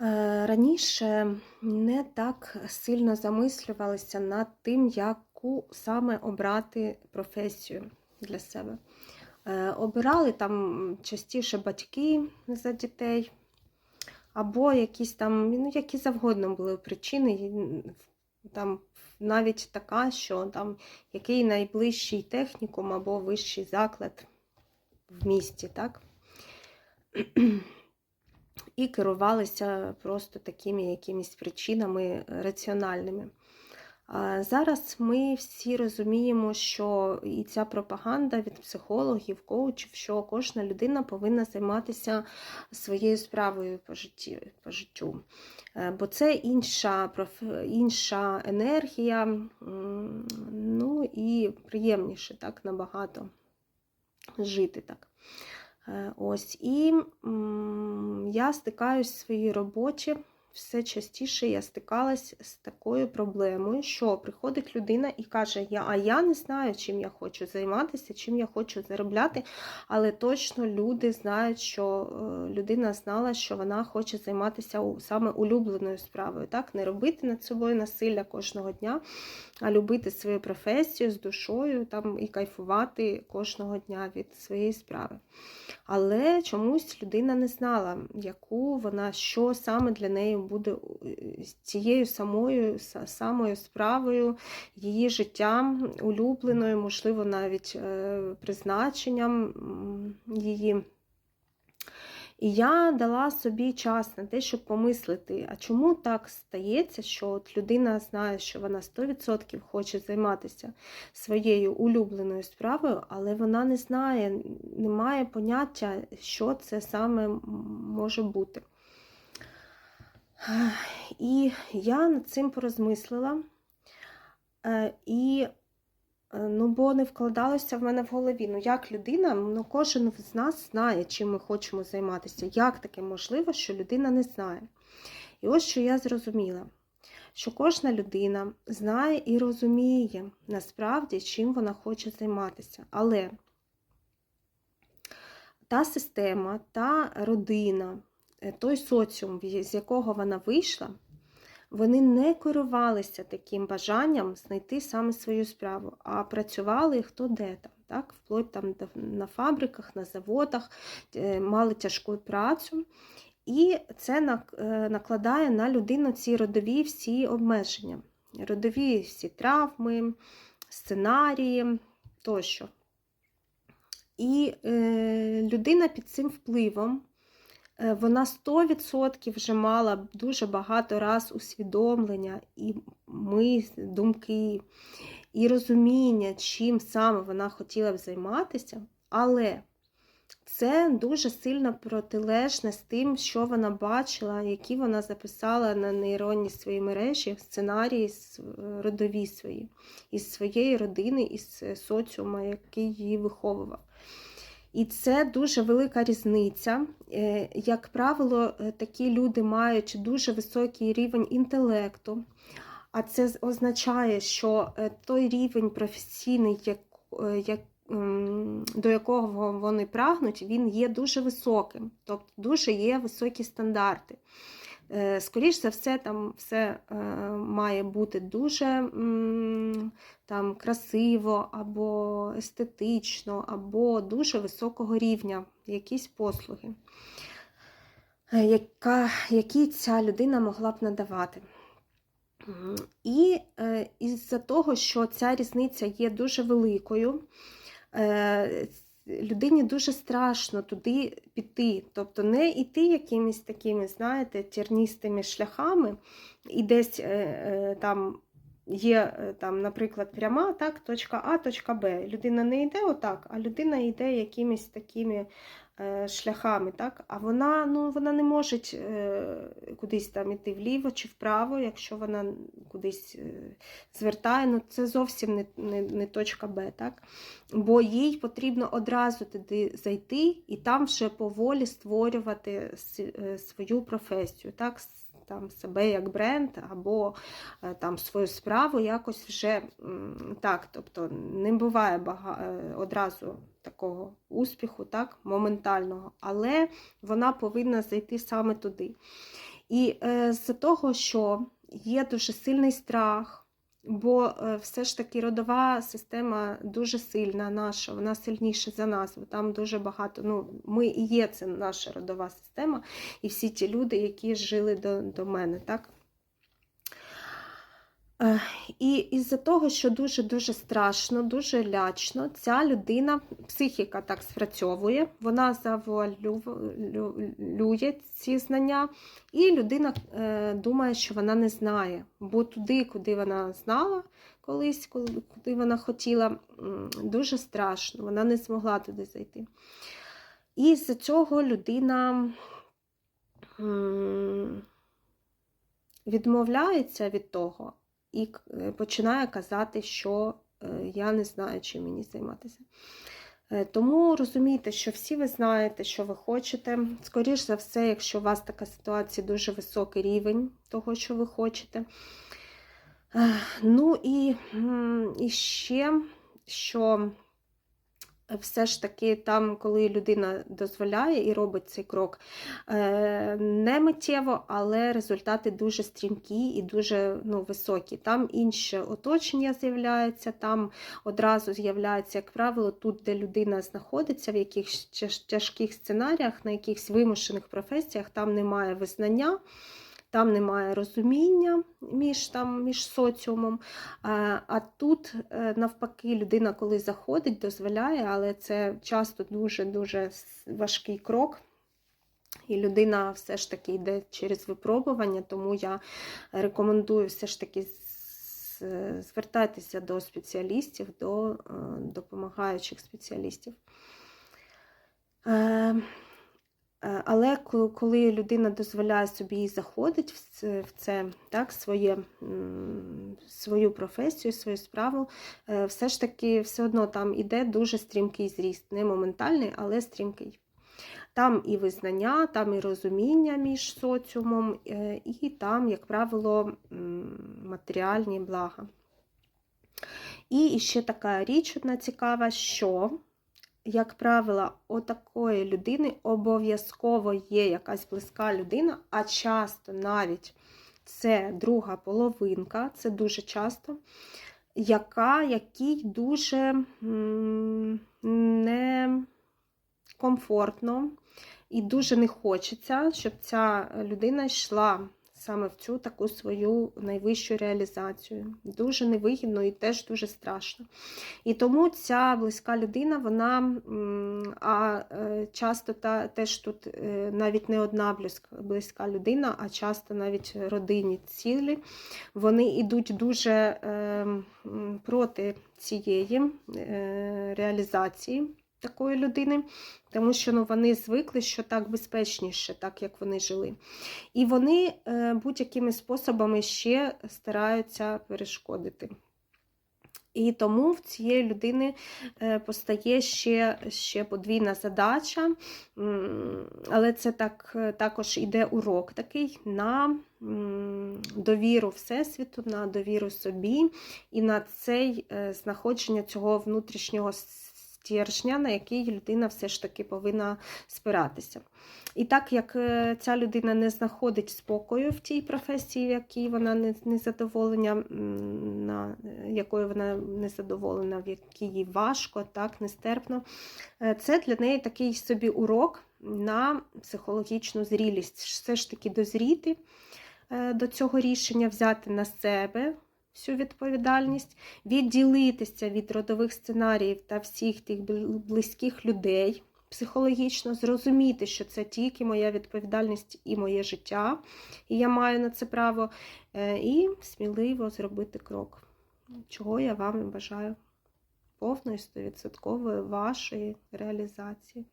Е, Раніше не так сильно замислювалися над тим, яку саме обрати професію для себе. Е, Обирали там частіше батьки за дітей, або якісь там, ну, які завгодно були причини. Там навіть така, що там який найближчий технікум або вищий заклад в місті, так? І керувалися просто такими якимись причинами раціональними. Зараз ми всі розуміємо, що і ця пропаганда від психологів, коучів, що кожна людина повинна займатися своєю справою по житті, по життю. Е, Бо це інша, інша енергія, ну і приємніше так набагато жити так. Е, Ось і я стикаюсь в своїй роботі. Все частіше я стикалась з такою проблемою, що приходить людина і каже: я, А я не знаю, чим я хочу займатися, чим я хочу заробляти, але точно люди знають, що е, людина знала, що вона хоче займатися саме улюбленою справою. Так, не робити над собою насилля кожного дня, а любити свою професію з душою там, і кайфувати кожного дня від своєї справи. Але чомусь людина не знала, яку вона, що саме для неї буде е, цією самою самою справою, її життям, улюбленою, можливо, навіть е, призначенням її. І я дала собі час на те, щоб помислити, а чому так стається, що от людина знає, що вона 100% хоче займатися своєю улюбленою справою, але вона не знає, не має поняття, що це саме може бути. І я над цим порозмислила. Е, І Е, Ну, бо не вкладалося в мене в голові. Ну, як людина, ну, кожен з нас знає, чим ми хочемо займатися. Як таке можливо, що людина не знає? І ось що я зрозуміла, що кожна людина знає і розуміє насправді, чим вона хоче займатися. Але та система, та родина, той соціум, з якого вона вийшла, вони не керувалися таким бажанням знайти саме свою справу, а працювали хто де там, так? вплоть там на фабриках, на заводах, е, мали тяжку працю. І це е, накладає на людину ці родові всі обмеження, родові всі травми, сценарії тощо. І е, людина під цим впливом Е, Вона 100% вже мала дуже багато раз усвідомлення і ми, думки, і розуміння, чим саме вона хотіла б займатися, але це дуже сильно протилежне з тим, що вона бачила, які вона записала на нейронні свої мережі, сценарії с- родові свої, із своєї родини, із соціума, який її виховував. І це дуже велика різниця. Е, Як правило, е, такі люди мають дуже високий рівень інтелекту, а це означає, що е, той рівень професійний, як, як, до якого вони прагнуть, він є дуже високим, тобто дуже є високі стандарти. Е, Скоріш за все, там все має бути дуже там, красиво, або естетично, або дуже високого рівня якісь послуги, е, яка, які ця людина могла б надавати. І е, із-за того, що ця різниця є дуже великою, е, людині дуже страшно туди піти. Тобто не йти якимись такими, знаєте, терністими шляхами, і десь там є, е, там, наприклад, пряма, так, точка А, точка Б. Людина не йде отак, а людина йде якимись такими е, шляхами, так? А вона, ну, вона не може е, кудись там іти вліво чи вправо, якщо вона кудись звертає, ну це зовсім не, не, не точка Б, так? Бо їй потрібно одразу туди зайти і там вже поволі створювати свою професію, так? Там себе як бренд або е, там свою справу якось вже так. Тобто не буває бага... е, одразу такого успіху, так, моментального, але вона повинна зайти саме туди. І е, з-за того, що є дуже сильний страх, бо е, все ж таки родова система дуже сильна наша, вона сильніша за нас, там дуже багато. Ну, Ми і є це наша родова система, і всі ті люди, які жили до, до мене. так? І із-за того, що дуже-дуже страшно, дуже лячно, ця людина, психіка так спрацьовує, вона завуалює ці знання, і людина е, думає, що вона не знає. Бо туди, куди вона знала колись, коли- куди вона хотіла, дуже страшно, вона не змогла туди зайти. І з-за цього людина. Відмовляється від того, і е, починає казати, що е, я не знаю, чим мені займатися. Е, Тому розумійте, що всі ви знаєте, що ви хочете. Скоріше за все, якщо у вас така ситуація, дуже високий рівень того, що ви хочете. Ну і, і ще, що все ж таки там, коли людина дозволяє і робить цей крок, е, не миттєво, але результати дуже стрімкі і дуже ну, високі. Там інше оточення з'являється, там одразу з'являється, як правило, тут, де людина знаходиться, в якихось тяжких сценаріях, на якихось вимушених професіях, там немає визнання. Там немає розуміння між, там, між соціумом. А, тут, е, навпаки, людина, коли заходить, дозволяє, але це часто дуже-дуже важкий крок. І людина все ж таки йде через випробування, тому я рекомендую все ж таки звертатися до спеціалістів, до е, допомагаючих спеціалістів. Е, Але коли людина дозволяє собі і заходить в це, в це так, своє, свою професію, свою справу, е, все ж таки все одно там іде дуже стрімкий зріст, не моментальний, але стрімкий. Там і визнання, там і розуміння між соціумом, е, і там, як правило, матеріальні блага. І ще така річ одна цікава, що як правило, у такої людини обов'язково є якась близька людина, а часто навіть це друга половинка, це дуже часто, яка, якій дуже некомфортно і дуже не хочеться, щоб ця людина йшла саме в цю таку свою найвищу реалізацію. Дуже невигідно і теж дуже страшно. І тому ця близька людина, вона а е, часто та, теж тут е, навіть не одна близька, людина, а часто навіть родині цілі, вони йдуть дуже е, проти цієї е, реалізації. Такої людини, тому що ну, вони звикли, що так безпечніше, так як вони жили. І вони е, будь-якими способами ще стараються перешкодити. І тому в цієї людини е, постає ще, ще подвійна задача, але це так, е, також іде урок такий на довіру Всесвіту, на довіру собі і на цей знаходження цього внутрішнього стержня, на який людина все ж таки повинна спиратися. І так як е, ця людина не знаходить спокою в тій професії, в якій вона не, задоволена, на е, якою вона не задоволена, в якій їй важко, так, нестерпно, е, це для неї такий собі урок на психологічну зрілість. Все ж таки дозріти до цього рішення, взяти на себе всю відповідальність, відділитися від родових сценаріїв та всіх тих близьких людей психологічно, зрозуміти, що це тільки моя відповідальність і моє життя, і я маю на це право, е, і сміливо зробити крок, чого я вам бажаю повної 100% вашої реалізації.